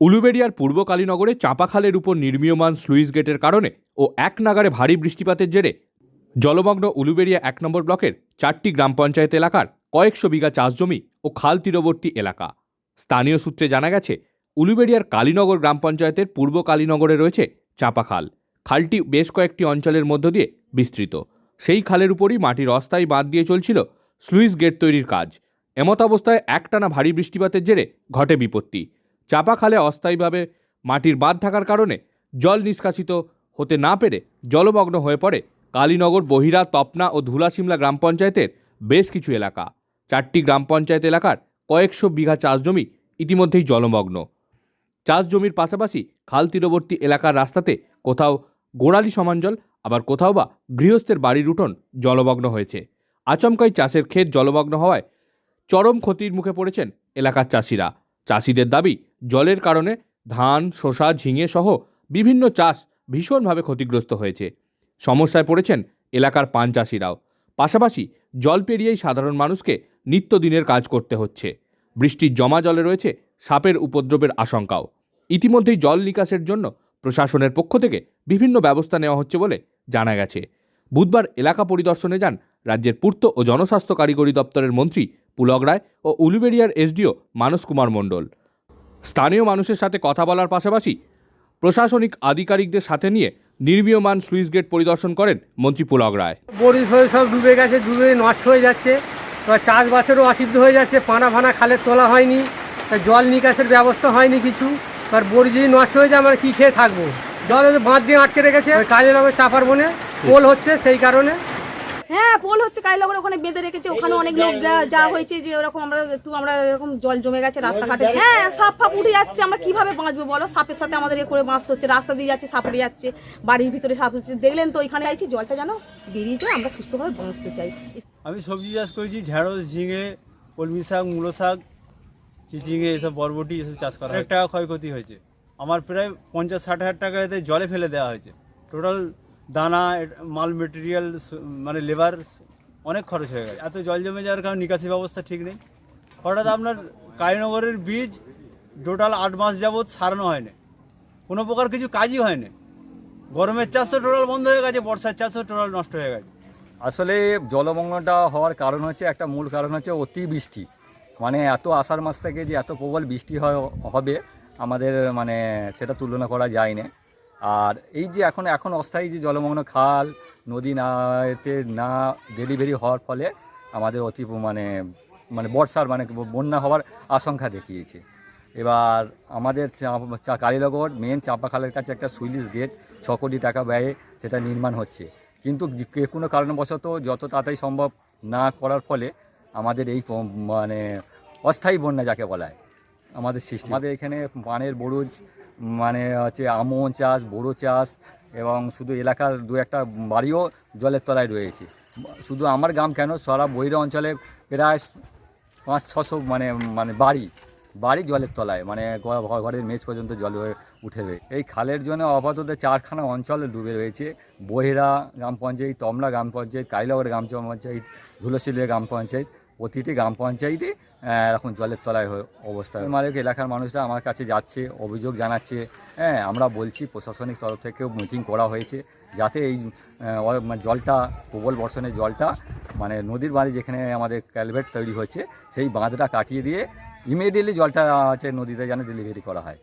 উলুবেড়িয়ার পূর্ব কালীনগরে চাঁপাখালের উপর নির্মীয়মান স্লুইস গেটের কারণে ও এক নাগারে ভারী বৃষ্টিপাতের জেরে জলমগ্ন উলুবেড়িয়া এক নম্বর ব্লকের চারটি গ্রাম পঞ্চায়েত এলাকার কয়েকশো বিঘা চাষ জমি ও খাল তীরবর্তী এলাকা। স্থানীয় সূত্রে জানা গেছে, উলুবেড়িয়ার কালীনগর গ্রাম পঞ্চায়েতের পূর্ব কালীনগরে রয়েছে চাঁপা খাল খালটি বেশ কয়েকটি অঞ্চলের মধ্য দিয়ে বিস্তৃত। সেই খালের উপরই মাটির অস্থায়ী বাঁধ দিয়ে চলছিল স্লুইস গেট তৈরির কাজ। এমত অবস্থায় একটানা ভারী বৃষ্টিপাতের জেরে ঘটে বিপত্তি। চাপা খালে অস্থায়ীভাবে মাটির বাঁধ থাকার কারণে জল নিষ্কাশিত হতে না পেরে জলমগ্ন হয়ে পড়ে কালীনগর, বহিরা, তপনা ও ধুলাশিমলা গ্রাম পঞ্চায়েতের বেশ কিছু এলাকা। চারটি গ্রাম পঞ্চায়েত এলাকার কয়েকশো বিঘা চাষ জমি ইতিমধ্যেই জলমগ্ন। চাষ জমির পাশাপাশি খাল তীরবর্তী এলাকার রাস্তাতে কোথাও গোড়ালি সমান জল আবার কোথাও বা গৃহস্থের বাড়ির উঠোন জলমগ্ন হয়েছে। আচমকাই চাষের ক্ষেত জলমগ্ন হওয়ায় চরম ক্ষতির মুখে পড়েছেন এলাকার চাষিরা। চাষিদের দাবি জলের কারণে ধান, শসা, ঝিঙে সহ বিভিন্ন চাষ ভীষণভাবে ক্ষতিগ্রস্ত হয়েছে। সমস্যায় পড়েছেন এলাকার পান চাষিরাও। পাশাপাশি জল পেরিয়েই সাধারণ মানুষকে নিত্যদিনের কাজ করতে হচ্ছে। বৃষ্টির জমা জলে রয়েছে সাপের উপদ্রবের আশঙ্কাও। ইতিমধ্যেই জল নিকাশের জন্য প্রশাসনের পক্ষ থেকে বিভিন্ন ব্যবস্থা নেওয়া হচ্ছে বলে জানা গেছে। বুধবার এলাকা পরিদর্শনে যান রাজ্যের পূর্ত ও জনস্বাস্থ্য কারিগরি দপ্তরের মন্ত্রী পুলক রায় ও উলুবেড়িয়ার এসডিও মানস কুমার মণ্ডল। স্থানীয় মানুষের সাথে কথা বলার পাশাপাশি প্রশাসনিক আধিকারিকদের সাথে নিয়ে নির্মীয়মান স্লুইস গেট পরিদর্শন করেন মন্ত্রী পুলক রায়। বড়ি ফড়ি সব ডুবে গেছে ডুবে নষ্ট হয়ে যাচ্ছে। চাষবাসেরও অসিদ্ধ হয়ে যাচ্ছে পানা ফানা খালে তোলা হয়নি জল নিকাশের ব্যবস্থা হয়নি কিছু। এবার বড়ি যদি নষ্ট হয়ে যায় আমরা কী খেয়ে থাকব? জল বাঁধ দিয়ে আটকে রেখেছে। কাজে লাগবে চাপার বনে পোল হচ্ছে সেই কারণে। হ্যাঁ পোল হচ্ছে কাইলগর ওখানে বেঁধে রেখেছে ওখানে অনেক লোক যা- যা হয়েছে যে ওরকম আমরা একটু আমরা এরকম জল জমে গেছে রাস্তাঘাটে। হ্যাঁ সাপ ফাপ উঠে যাচ্ছে আমরা কীভাবে বাঁচবো বলো? সাপের সাথে আমাদের এ করে বাঁচতে হচ্ছে রাস্তা দিয়ে যাচ্ছে সাপ উঠে যাচ্ছে বাড়ির ভিতরে সাপ হচ্ছে দেখলেন তো ওইখানে চাইছি জলটা যেন বেরিয়ে যায় আমরা সুস্থভাবে বাঁচতে চাই। আমি সবজি চাষ করেছি ঢেঁড়স ঝিঙে কলমি শাক মূলো শাক চিচিঙে এসব বরবটি এসব চাষ করা অনেক টাকা ক্ষয়ক্ষতি হয়েছে। আমার প্রায় পঞ্চাশ ষাট হাজার টাকা এতে জলে ফেলে দেওয়া হয়েছে। টোটাল দানা, মাল মেটেরিয়াল মানে লেবার অনেক খরচ হয়ে গেছে। এত জল জমে যাওয়ার কারণে নিকাশি ব্যবস্থা ঠিক নেই। হঠাৎ আপনার কালীনগরের বীজ টোটাল আট মাস যাবৎ সারানো হয়নি। কোনো প্রকার কিছু কাজই হয়নি। গরমের চাষ তো টোটাল বন্ধ হয়ে গেছে, বর্ষার চাষও টোটাল নষ্ট হয়ে গেছে। আসলে জলমগ্নটা হওয়ার কারণ হচ্ছে, একটা মূল কারণ হচ্ছে অতি বৃষ্টি। মানে এত আষাঢ় মাস থেকে যে এত প্রবল বৃষ্টি হয়, হবে, আমাদের মানে সেটা তুলনা করা যায় না আর এই যে এখন এখন অস্থায়ী যে জলমগ্ন খাল, নদী না, এতে না ডেলিভারি হওয়ার ফলে আমাদের অতি মানে মানে বর্ষার মানে বন্যা হওয়ার আশঙ্কা দেখিয়েছে। এবার আমাদের কালীনগর মেন চাপা খালের কাছে একটা সুইলিশ গেট ছ কোটি টাকা ব্যয়ে সেটা নির্মাণ হচ্ছে। কিন্তু যে যে কোনো কারণবশত যত তাড়াতাড়ি সম্ভব না করার ফলে আমাদের এই মানে অস্থায়ী বন্যা যাকে বলা হয় আমাদের সৃষ্টি। আমাদের এখানে পানের বরুজ মানে হচ্ছে আমন চাষ, বোরো চাষ এবং শুধু এলাকার দু একটা বাড়িও জলের তলায় রয়েছে। শুধু আমার গ্রাম কেন, সারা বৈরা অঞ্চলে প্রায় পাঁচ, ছশো মানে মানে বাড়ি বাড়ি জলের তলায় মানে ঘরের মেঝ পর্যন্ত জল হয়ে উঠে রয়ে এই খালের জন্য আপাতত চারখানা অঞ্চল ডুবে রয়েছে। বহেরা গ্রাম পঞ্চায়েত তমলা গ্রাম পঞ্চায়েত, কাইলাগড় গ্রাম পঞ্চায়েত ধুলশিলের গ্রাম পঞ্চায়েত প্রতিটি গ্রাম পঞ্চায়েতে এখন জলের তলায় অবস্থা। মালিক, এলাকার মানুষরা আমার কাছে যাচ্ছে, অভিযোগ জানাচ্ছে। হ্যাঁ আমরা বলছি প্রশাসনিক তরফ থেকেও মিটিং করা হয়েছে যাতে এই মানে জলটা, প্রবল বর্ষণের জলটা মানে নদীর বাঁধে যেখানে আমাদের ক্যালভেট তৈরি হচ্ছে, সেই বাঁধটা কাটিয়ে দিয়ে ইমিডিয়েটলি জলটা আছে নদীতে যেন ডেলিভারি করা হয়।